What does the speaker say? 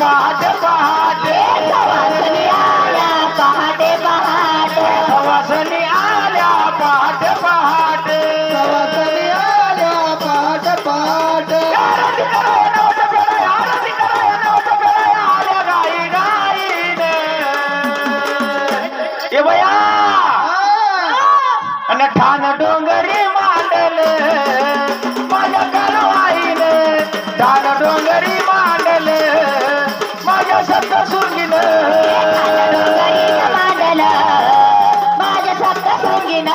पहाटे पहाटे सवासणी आल्या पहाटे पहाटे सवासणी आल्या पहाटे पहाटे सवासणी आल्या डोंगरी मांडले माझ्या करवाईने डोंगरी माझ्या सप्त सुंगीन. माझ्या शब्द सोंगीन.